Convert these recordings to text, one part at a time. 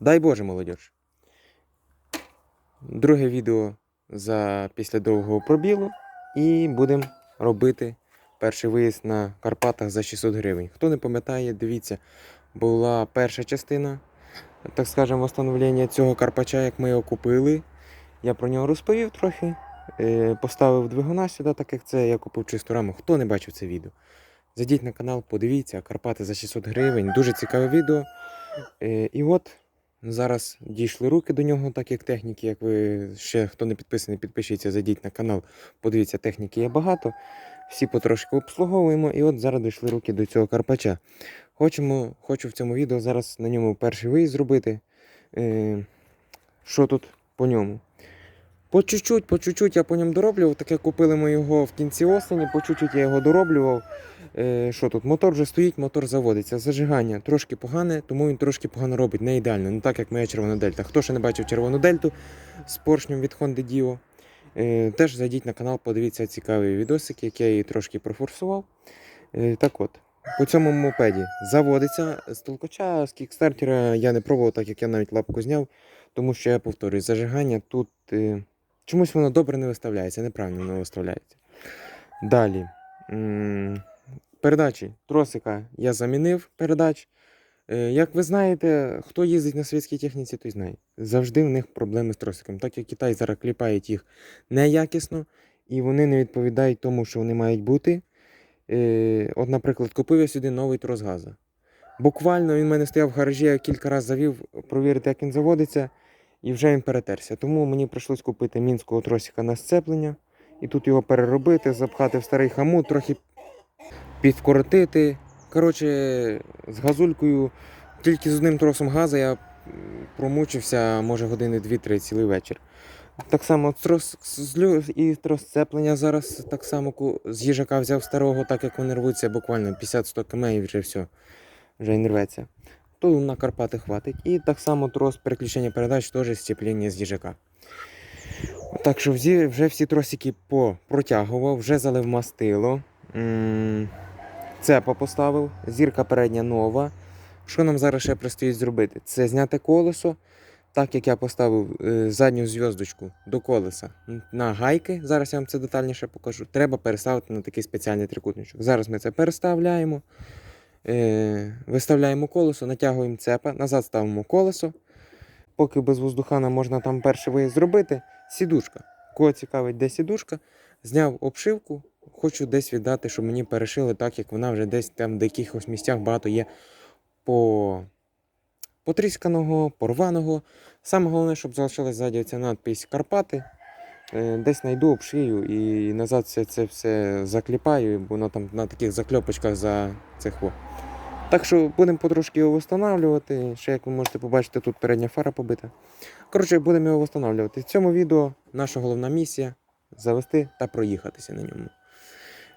Дай Боже, молодь. Друге відео за після довгого пробілу. І будемо робити перший виїзд на Карпатах за 600 гривень. Хто не пам'ятає, дивіться, була перша частина, так скажемо, встановлення цього карпача, як ми його купили. Я про нього розповів трохи. е, Поставив двигуна сюди, так як це я купив чисту раму. Хто не бачив це відео? Зайдіть на канал, подивіться, Карпати за 600 гривень. Дуже цікаве відео. Е, І от зараз дійшли руки до нього, так як техніки, як ви ще хто не підписаний, підпишіться, зайдіть на канал, подивіться, техніки є багато. Всі потрошки обслуговуємо, і от зараз дійшли руки до цього карпача. Хочемо, хочу в цьому відео зараз на ньому перший виїзд зробити. Е, Що тут по ньому? По чуть-чуть, по чуть-чуть я по ньому дороблював. Таке купили ми його в кінці осені, по чуть-чуть я його дороблював. Е, що тут? Мотор вже стоїть, мотор заводиться. Зажигання трошки погане, тому він трошки погано робить, не ідеально. Не так, як моя червона дельта. Хто ще не бачив червону дельту з поршнем від Honda Dio, е, теж зайдіть на канал, подивіться цікаві відосики, як я її трошки профорсував. Е, так от, по цьому мопеді заводиться з толкача, з кікстартера я не пробував, так як я навіть лапку зняв, тому що я повторюю, зажигання тут чомусь воно добре не виставляється, неправильно не виставляється. Далі. Передачі тросика я замінив передач. Е, Як ви знаєте, хто їздить на світській техніці, той знає. Завжди в них проблеми з тросиком. Так як Китай зараз кліпають їх неякісно, і вони не відповідають тому, що вони мають бути. Е, От, наприклад, купив я сюди новий трос газа. Буквально він в мене стояв в гаражі, я кілька разів завів провірити, як він заводиться, і вже він перетерся. Тому мені прийшлось купити мінського тросика на сцеплення, і тут його переробити, запхати в старий хамут, трохи підкоротити. Коротше, з газулькою, тільки з одним тросом газу я промучився, може, години 2-3 цілий вечір. Так само трос з лю- і трос сцеплення зараз так само з їжака взяв старого, так як вони рвуться буквально 50-100 км і вже все, вже й не рветься. То на Карпати хватить. І так само трос переключення передач теж сцеплення з їжака. Так що вже всі тросики попротягував, вже залив мастило. Цепа поставив, зірка передня нова. Що нам зараз ще предстоїть зробити? Це зняти колесо, так як я поставив е, задню зв'язочку до колеса на гайки. Зараз я вам це детальніше покажу. Треба переставити на такий спеціальний трикутничок. Зараз ми це переставляємо, е, виставляємо колесо, натягуємо цепа, назад ставимо колесо. Поки без воздухана можна там перший виїзд зробити. Сідушка. Кого цікавить, де сідушка, зняв обшивку, хочу десь віддати, щоб мені перешили так, як вона вже десь там в якихось місцях багато є по потрісканого, порваного. Саме головне, щоб залишилась ззаді ця надпись Карпати. Е, Десь знайду, обшию і назад все це все закліпаю, бо воно там на таких закльопочках за цих. Так що будемо потрошки його встановлювати. Ще як ви можете побачити, тут передня фара побита. Коротше, будемо його встановлювати. В цьому відео наша головна місія завести та проїхатися на ньому.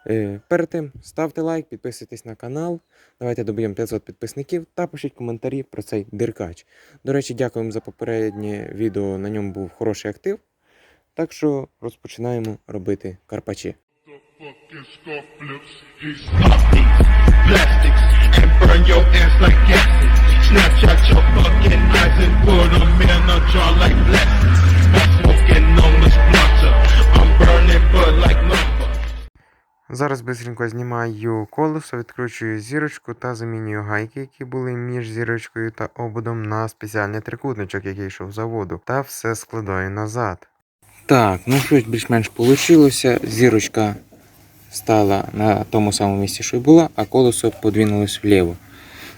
Е, Перед тим ставте лайк, підписуйтесь на канал. Давайте доб'ємо 500 підписників та пишіть коментарі про цей диркач. До речі, дякуємо за попереднє відео. На ньому був хороший актив. Так що розпочинаємо робити карпачі. burning bud like. Зараз бистренько знімаю колесо, відкручую зірочку та замінюю гайки, які були між зірочкою та ободом на спеціальний трикутничок, який йшов заводу, та все складаю назад. Так, ну щось більш-менш вийшло. Зірочка стала на тому самому місці, що й була, а колесо подвинулось вліво.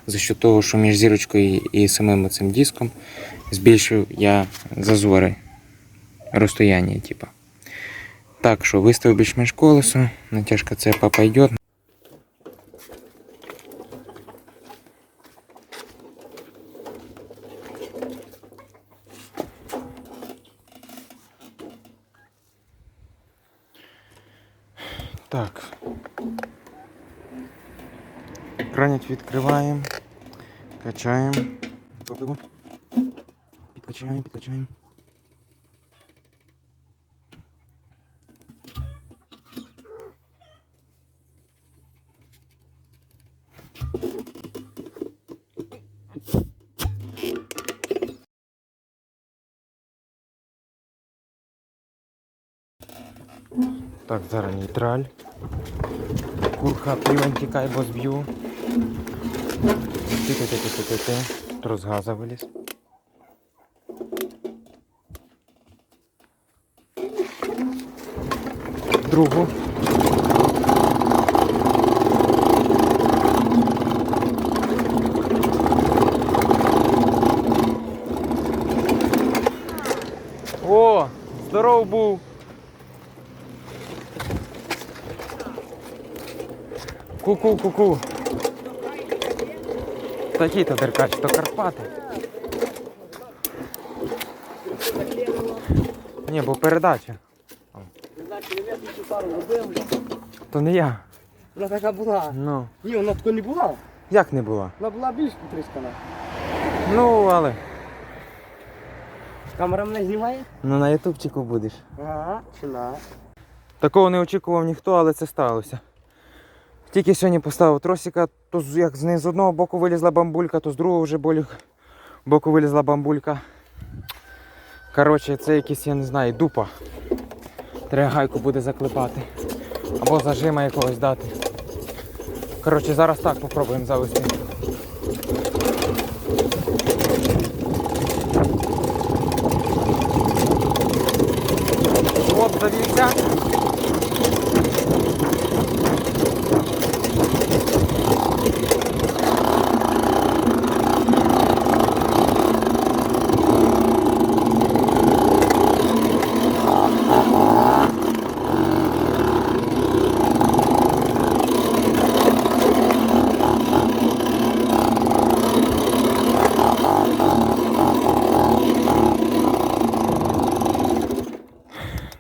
За що того, що між зірочкою і самим цим диском збільшив я зазори розстояння, типа. Так що виставив більш-менш колесо, натяжка цепа пойдет. Так. Кранець відкриваємо, качаємо. Підкачаємо, підкачаємо. Так, зараз нейтраль. Курка, півень тікай, бо зб'ю. Ти-ти-ти-ти-ти-ти. Трос газа виліз. Другу. О, здоров був. Ку-ку, ку-ку. Такий то деркач, то Карпати. Ні, бо передача. То не я. Вона така була. Ну. Ні, вона така не була. Як не була? Вона була більш потріскана. Ну, але. Камера мене знімає? Ну на ютубчику будеш. Ага, чи на. Такого не очікував ніхто, але це сталося. Тільки сьогодні поставив тросика, то як з одного боку вилізла бамбулька, то з другого вже болю боку вилізла бамбулька. Коротше, це якийсь, я не знаю, дупа. Треба гайку буде заклепати. Або зажима якогось дати. Коротше, зараз так попробуємо завести. От завівся.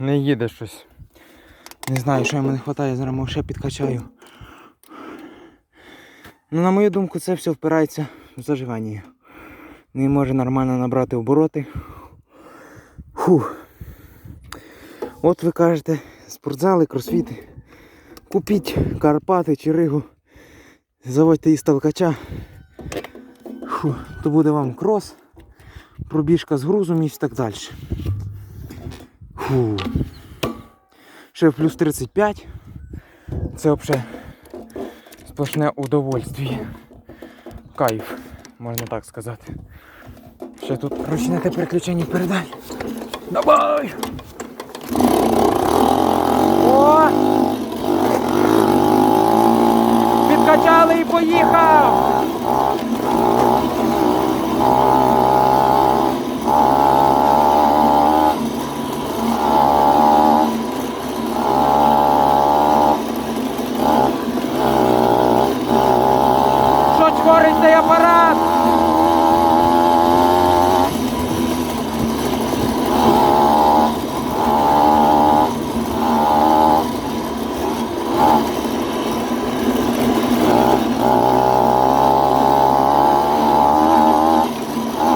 Не їде щось. Не знаю, що йому не вистачає, зараз може ще підкачаю. Ну, на мою думку, це все впирається в зажигання. Не може нормально набрати обороти. Фух. От ви кажете, спортзали, кросфіти. Купіть Карпати чи Ригу. Заводьте толкача. Фу, то буде вам крос, пробіжка з грузом і так далі. Фу. Ще плюс 35. Це взагалі сплошне удовольствие. Кайф, можна так сказати. Ще тут ручне те переключення передай. Давай! О! Підкачали і поїхав! Що творить цей апарат?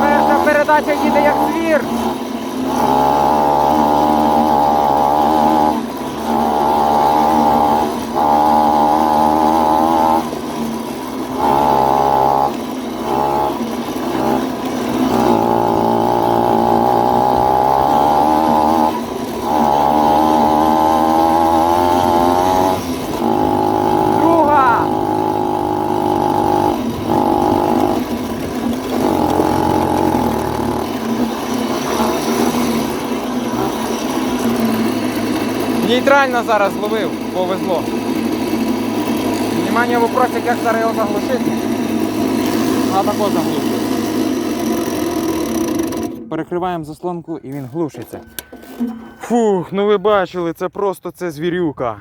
Перша передача їде як звір. Друга. Нейтрально зараз зловив, повезло. Внимание, вопросик, як зараз його заглушити. А тако заглушити. Перекриваємо заслонку і він глушиться. Фух, ну ви бачили, це просто це звірюка.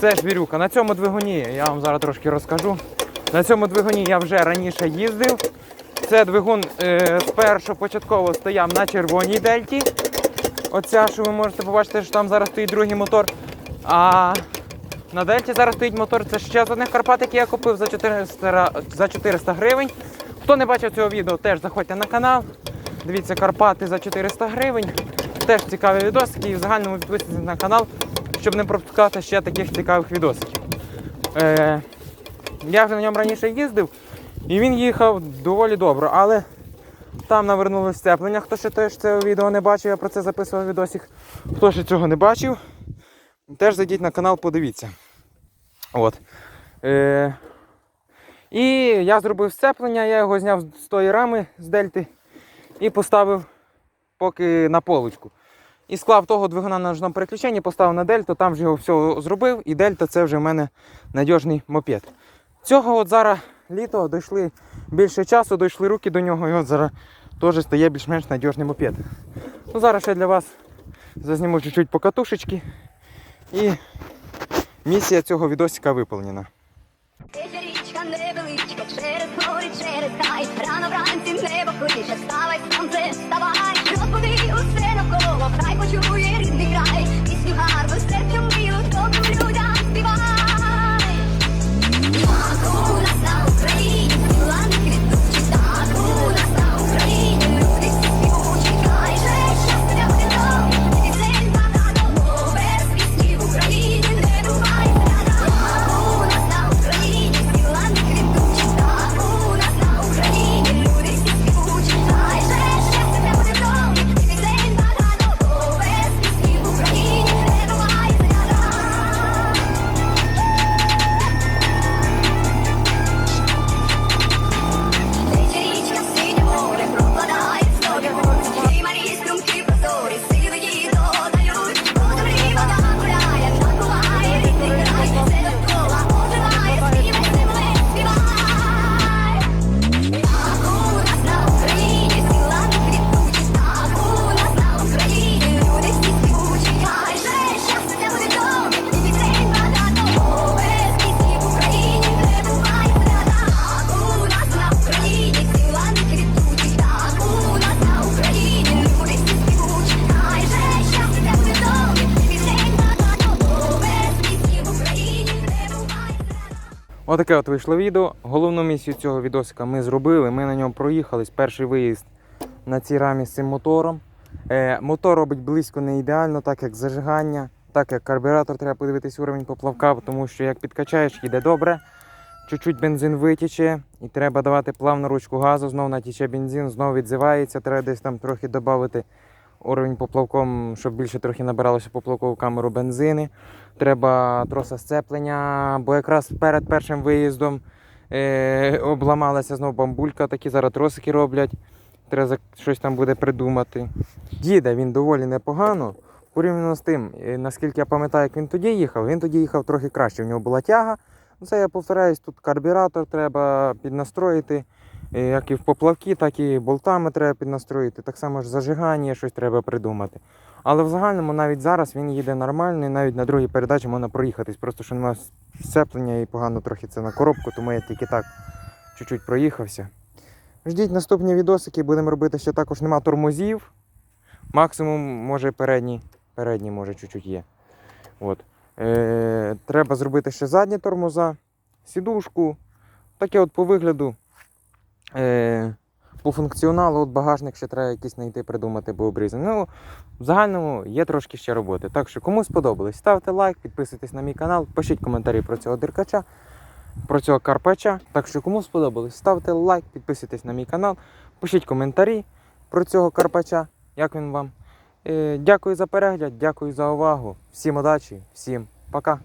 Це звірюка. На цьому двигуні я вам зараз трошки розкажу. На цьому двигуні я вже раніше їздив. Це двигун е, спершу початково стояв на червоній дельті. Оця, що ви можете побачити, що там зараз стоїть другий мотор. А на дельті зараз стоїть мотор. Це ще з одних Карпат, який я купив за 400, за 400 гривень. Хто не бачив цього відео, теж заходьте на канал. Дивіться Карпати за 400 гривень. Теж цікаві відосики і в загальному підписуйтесь на канал, щоб не пропускати ще таких цікавих відосиків. Е, я вже на ньому раніше їздив, і він їхав доволі добре, але там навернулося сцеплення. Хто ще теж це відео не бачив, я про це записував відосик. Хто ще цього не бачив, теж зайдіть на канал, подивіться. От. Е, і я зробив сцеплення, я його зняв з тої рами з дельти і поставив поки на полочку. І склав того двигуна на ножному переключенні, поставив на дельту, там вже його все зробив, і дельта це вже в мене надіжний мопед. Цього от зараз літо дійшли більше часу, дійшли руки до нього, і от зараз теж стає більш-менш надіжний мопед. Ну, зараз ще для вас зазніму чуть-чуть по катушечки. І місія цього відосика виповнена. Річка невеличка, через гори, через край. Рано вранці небо клише, вставай, Отаке от вийшло відео. Головну місію цього відосика ми зробили. Ми на ньому проїхались. Перший виїзд на цій рамі з цим мотором. Е, мотор робить близько не ідеально, так як зажигання, так як карбюратор, треба подивитись уровень поплавка, тому що як підкачаєш, їде добре. Чуть-чуть бензин витіче, і треба давати плавну ручку газу, знову натіче бензин, знову відзивається, треба десь там трохи додати уровень поплавком, щоб більше трохи набиралося поплавкову камеру бензини. Треба троса сцеплення, бо якраз перед першим виїздом е, обламалася знову бамбулька, такі зараз тросики роблять. Треба щось там буде придумати. Їде він доволі непогано. Порівняно з тим, е, наскільки я пам'ятаю, як він тоді їхав, він тоді їхав трохи краще. В нього була тяга. Ну, Це я повторяюсь, тут карбюратор треба піднастроїти. Е, Як і в поплавки, так і болтами треба піднастроїти. Так само ж зажигання, щось треба придумати. Але в загальному навіть зараз він їде нормально, і навіть на другій передачі можна проїхатись. Просто що немає сцеплення і погано трохи це на коробку, тому я тільки так чуть-чуть проїхався. Ждіть наступні відосики, будемо робити ще також нема тормозів. Максимум, може, передні, передні, може, чуть-чуть є. От. Е, треба зробити ще задні тормоза, сідушку. Таке от по вигляду. Е, по функціоналу, от багажник ще треба якийсь знайти, придумати, бо обрізаний. Ну, в загальному є трошки ще роботи. Так що, кому сподобалось, ставте лайк, підписуйтесь на мій канал, пишіть коментарі про цього диркача, про цього карпача. Так що, кому сподобалось, ставте лайк, підписуйтесь на мій канал, пишіть коментарі про цього карпача, як він вам. Е, дякую за перегляд, дякую за увагу. Всім удачі, всім пока.